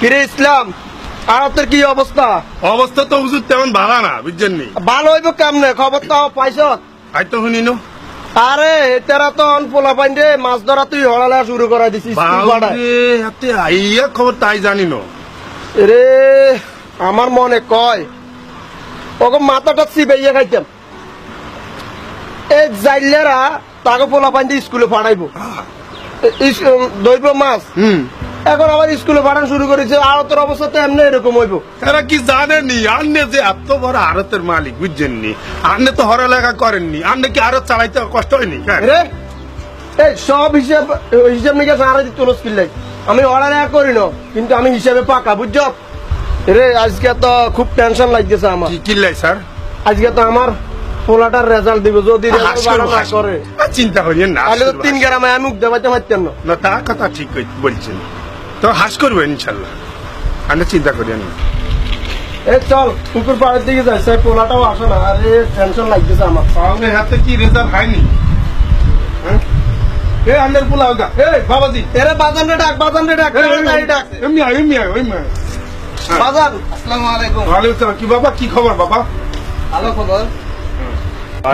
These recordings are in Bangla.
কিরে ইসলাম আর তোর কি অবস্থা? অবস্থা তো হুজুর তেমন ভালো না বুঝছেন নি? ভালো হইব কেমনে? খবর তো পাইছ আই তো শুনি আরে তেরা তো পোলা পাইন রে মাছ ধরা তুই হড়ালা শুরু করাই দিছিস আইয়া খবর তাই জানি নো। রে আমার মনে কয় ওকে মাথাটা চিবাইয়া খাইতাম। এই জাইলেরা তাকে পোলা পাইন দিয়ে স্কুলে পাঠাইবো দইব মাছ। হুম। এখন আবার স্কুলে পাঠানো শুরু করেছে আর তোর অবস্থা তো এমনি এরকম হইব। এরা কি জানেনি আন্নে যে এত বড় আরতের মালিক বুঝছেন নি আন্নে তো হরা লেখা করেননি। আন্নে কি আরত চালাইতে কষ্ট হয়নি? হ্যাঁ? রে এই সব হিসাব হিসাব নিকাশ আর তুলস কিল্লাই আমি অর্ডার করি না কিন্তু আমি হিসাবে পাকা বুঝছ? রে আজকে তো খুব টেনশন লাগতেছে আমার। কি কিল্লাই স্যার? আজকে তো আমার পোলাটার রেজাল্ট দিব যদি করে। চিন্তা করিয়েন না তাহলে তো তিন গ্রামে আমি মুখ দেবাইতে পারতেন না। তা কথা ঠিক বলছেন। তো হাস করবেন ইনশাল্লাহ। আন্নে চিন্তা করিয়েন না। এই চল পুকুর পাড়ের দিকে যাই। সেই পোলাটাও আসে না। আরে টেনশন লাগতেছে আমার। তাহলে হাতে কি রেজাল্ট হয়নি? হ্যাঁ? এ আন্নের পোলা হোগা এ বাবাজি। এরে বাজান রে ডাক বাজান রে ডাক। গাড়ি ডাক। এমনি আয় এমনি আয় এমনি আয় বাজান। আসসালামু আলাইকুম। ওয়ালাইকুম কি বাবা কি খবর বাবা? ভালো খবর।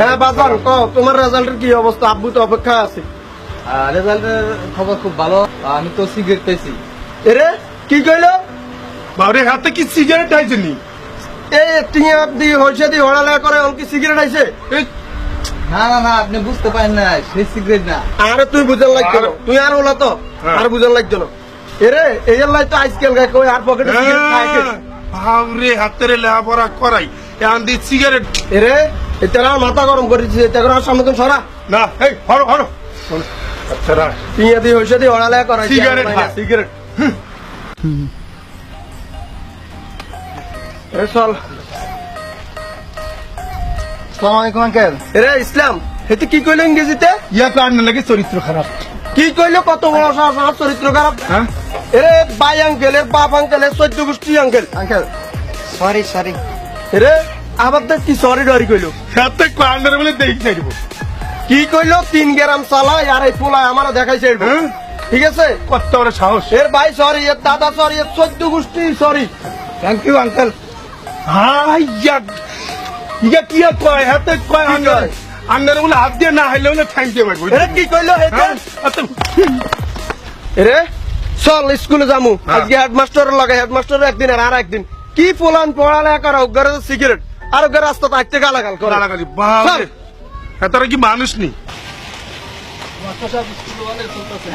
হ্যাঁ বাজান তোমার রেজাল্টের কি অবস্থা? আব্বু তো অপেক্ষা আছে। রেজাল্টের খবর খুব ভালো। আমি তো সিগারেট পেয়েছি। এরে কি কইলো? বাবরে হাতে কি সিগারেট আইছেনি এই টিয়া দি হইছে দি হড়ালা করে অনকি সিগারেট আইছে? এই না না না আপনি বুঝতে পারেন না সেই সিগারেট না। আরে তুই বুঝান লাগতো না। তুই আর ওলা তো হ্যাঁ। আর বুঝান লাগতো না। এরে এই লাই তো আজকাল গায় কই আর পকেটে সিগারেট খায় কে? বাবরে হাতের লেখাপড়া করাই। এখন দি সিগারেট এরে এটা আর মাথা গরম করেছিস এটা করে সামনে তুমি সরা। না এই হরো হরো আচ্ছা রাখ। টিয়া দি হইছে দি হড়ালা করে সিগারেট। সিগারেট এ চল। সালাম আলাইকুম আঙ্কেল। এরে ইসলাম হেতে কি কইলো ইংরেজিতে? ইয়া লাগে চরিত্র খারাপ। কি কইলো? কত বড় সাহস আমার চরিত্র খারাপ। হ্যাঁ? এরে বাই আঙ্কেল এর বাপ আঙ্কেল এর চোদ্দ গোষ্ঠী আঙ্কেল। আঙ্কেল সরি সরি এরে আবার দেখ কি সরি ডরি কইলো। হাতে কান্ডার বলে দেখি চাইব কি কইলো? তিন গ্রাম চালাই আর এই পোলা আমার দেখাইছে হ্যাঁ? ঠিক আছে? কত বড় সাহস। এর ভাই সরি এর দাদা সরি এর চোদ্দ গোষ্ঠী sorry. Thank you uncle hi ইয়া কি কয়? হাতে কয় আন্ডার কয়? আন্ডার বলে হাত দিয়ে না হাইলে বলে থ্যাংক ইউ ভাই এরে কি কইলো হেতে হ্যাঁ এরে চল স্কুলে যামু। হ্যাঁ। আজকে হেডমাস্টার লাগে হেডমাস্টার একদিন আর আর একদিন। কি পোলান পড়ালে করা? উগারে সিগারেট আর উগারে রাস্তা থাকতে গালাগাল করে। গালাগালি বাপরে। হ্যাঁ তারা কি মানুষ নি?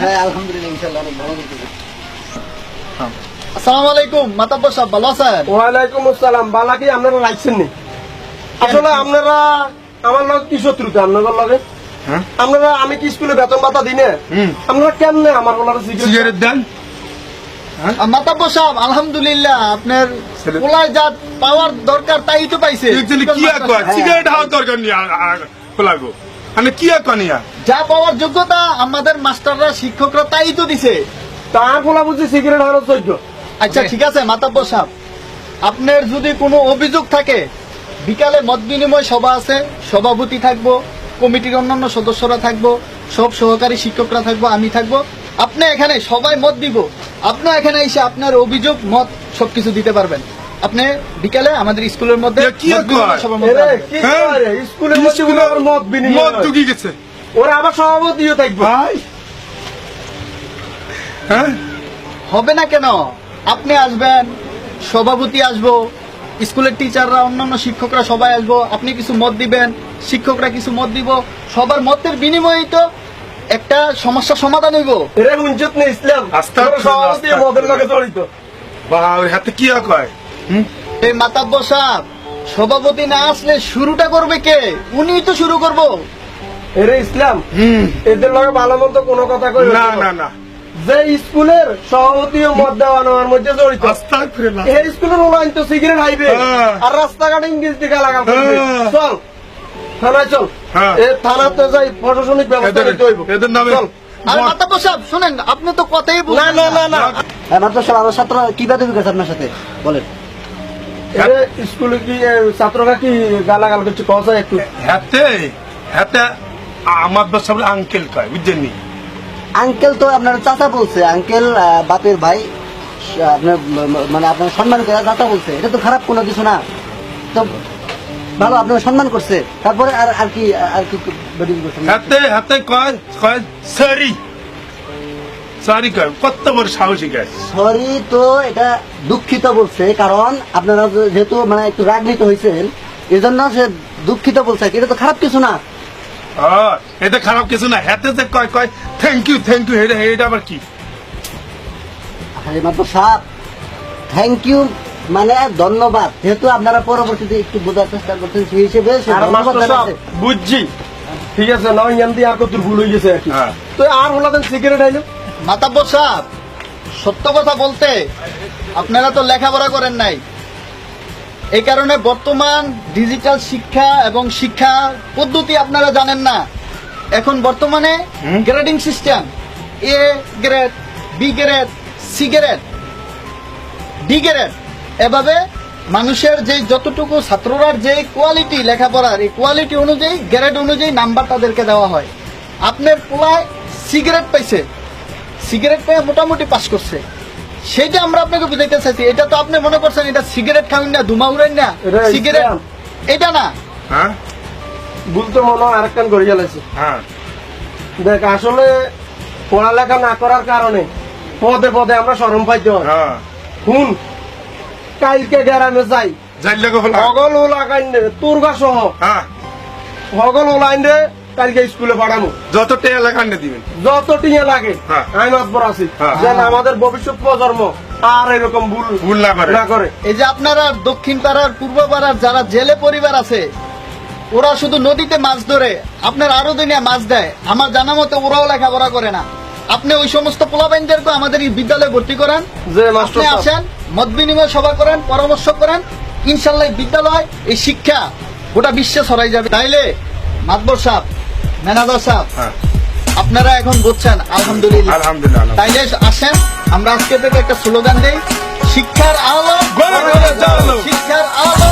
হ্যাঁ আলহামদুলিল্লাহ ইনশাআল্লাহ অনেক ভালো আসসালামু আলাইকুম মাতাব্বর সাহেব ভালো আছেন? ওয়ালাইকুম আসসালাম বালা কি আপনারা রাখছেন নি? আসলে আপনারা আমার লগে কি শত্রুতা আপনাদের লগে? হ্যাঁ? আপনারা আমি কি স্কুলে বেতন ভাতা দিনে হুম। আপনারা কেমনে আমার বলার সিগারেট সিগারেট দেন? মাতাব্বর সাহেব আলহামদুলিল্লাহ আপনার যা পাওয়ার দরকার তাই তো পাইছে। কি আর সিগারেট হাওয়া দরকার নি খোলাগো মানে কি কনিয়া যা পাওয়ার যোগ্যতা আমাদের মাস্টাররা শিক্ষকরা তাই তো দিছে। তার ফলা বুঝছি সিগারেট হওয়ার যোগ্য আচ্ছা ঠিক আছে মাতাব্বর সাহেব। আপনার যদি কোনো অভিযোগ থাকে বিকালে মত বিনিময় সভা আছে সভাপতি থাকব কমিটির অন্যান্য সদস্যরা থাকব সব সহকারী শিক্ষকরা থাকব আমি থাকব। আপনি এখানে সবাই মত দিব। আপনি এখানে এসে আপনার অভিযোগ মত সবকিছু দিতে পারবেন। আপনি বিকালে আমাদের স্কুলের মধ্যে কি হ্যাঁ? করে স্কুলের মধ্যে মত বিনিময়? মদ। ঢুকি গেছে। ওরা আবার সভাপতিও থাকবে। ভাই। হ্যাঁ? হবে না কেন? আপনি আসবেন সভাপতি আসব স্কুলের টিচাররা অন্যান্য শিক্ষকরা সবাই আসব আপনি কিছু মত দিবেন শিক্ষকরা কিছু মত দিব সবার মতের বিনিময়ে তো একটা সমস্যা সমাধান হইব। এরকম হুঞ্চত নেই ইসলাম। ওরা সভাপতি মদের লগে জড়িত। বাবার হাতে কি কয়? এই সাহেব সভাপতি না আসলে শুরুটা করবে কে? উনিই তো শুরু করব। এরে ইসলাম এদের লগে ভালো মন্দ কোনো কথা কই না না। না যে স্কুলের সভাপতি ও মদ দেওয়া নেওয়ার মধ্যে জড়িত। এই স্কুলের ওলাইন তো সিগারেট হাইবে। হ্যাঁ। আর রাস্তাঘাটে ইংরেজি দিকে লাগাল হ্যাঁ। চল থানায় চল। হ্যাঁ। এ থানাতে যাই প্রশাসনিক ব্যবস্থা নিতে হইব। এদের নামে আর মাতাব্বর সাহেব শুনেন আপনি তো কথাই বলেন না না। না মাত্র সব ছাত্র কি গেছে আপনার সাথে? বলেন। স্কুলে কি ছাত্ররা কি গালাগাল করছে? কথা একটু। হাতে হাতে আমার বাসা আঙ্কেল কয় বুঝছেন নি? আঙ্কেল তো আপনার চাচা বলছে আঙ্কেল বাপের ভাই আপনার মানে আপনার সম্মান করে দাতা বলছে। এটা তো খারাপ কোনো কিছু না। তো ভালো আপনার সম্মান করছে। তারপরে আর আর কি আর কি হাতে হাতে কয় কয় সরি সরি কয় কত বড় সাহসী গাছ সরি তো এটা দুঃখিত বলছে কারণ আপনারা যেহেতু মানে একটু রাগনিত হয়েছেন এই জন্য সে দুঃখিত বলছে এটা তো খারাপ কিছু না। এটা খারাপ কিছু না হাতে যে কয় কয় থ্যাংক ইউ থ্যাংক ইউ এটা এটা আবার কি? আরে মাত্র সাপ থ্যাংক ইউ মানে ধন্যবাদ। যেহেতু আপনারা পরবর্তীতে একটু বোঝার চেষ্টা করছেন সেই হিসেবে। বুঝছি। ঠিক আছে না ইয়ান দিয়ে আর কত ভুল হয়ে গেছে হ্যাঁ। তো আর হলাদেন সিগারেট আইলো মাতাব্বর সাহেব সত্য কথা বলতে আপনারা তো লেখাপড়া করেন নাই। এই কারণে বর্তমান ডিজিটাল শিক্ষা এবং শিক্ষা পদ্ধতি আপনারা জানেন না। এখন বর্তমানে grading system A grade B grade C grade D grade এভাবে মানুষের যে যতটুকু ছাত্ররার যে কোয়ালিটি লেখাপড়ার এই কোয়ালিটি অনুযায়ী গ্রেড অনুযায়ী নাম্বার তাদেরকে দেওয়া হয়। আপনার পোলায় সিগারেট পাইছে। সিগারেট পেয়ে মোটামুটি পাস করছে। সেইটা আমরা আপনাকে বুঝাইতে চাইছি। এটা তো আপনি মনে করছেন এটা সিগারেট খাবেন না ধুমা উড়েন না সিগারেট এটা না। হ্যাঁ? ভুল তো মনে হয় আরেকখান করে গেলেছে হ্যাঁ। দেখ আসলে পড়ালেখা না করার কারণে পদে পদে আমরা সরম পাইতে হয়। হ্যাঁ। শুন কালকে গ্রামে যাই। হগল ওলাকাইন রে তুরগা সহ। হ্যাঁ। হগল ওলাইন রে কালকে স্কুলে পাঠাবো। যত টেয়া লেখা আনতে দিবেন। যত টিয়ে লাগে। আমি মাতবর আছি। যেন আমাদের ভবিষ্যৎ প্রজন্ম আর এরকম ভুল ভুল না করে। না করে। এই যে আপনারা দক্ষিণ পাড়ার পূর্ব পাড়ার যারা জেলে পরিবার আছে ওরা শুধু নদীতে মাছ ধরে আপনার আরও দিনে মাছ দেয়। আমার জানা মতে ওরাও লেখাপড়া করে না। আপনি ওই সমস্ত পোলাবাইনদেরকে আমাদের এই বিদ্যালয়ে ভর্তি করান। যে মাস্টার আপনি আসেন মত বিনিময় সভা করেন পরামর্শ করেন। ইনশাল্লাহ বিদ্যালয় এই শিক্ষা গোটা বিশ্বে ছড়াই যাবে। তাইলে মাতবর সাহেব ম্যানেজার সাহেব আপনারা এখন বুঝছেন আলহামদুলিল্লাহ আলহামদুলিল্লাহ। তাইলে আসেন আমরা আজকে থেকে একটা স্লোগান দেই শিক্ষার আলো। শিক্ষার আলো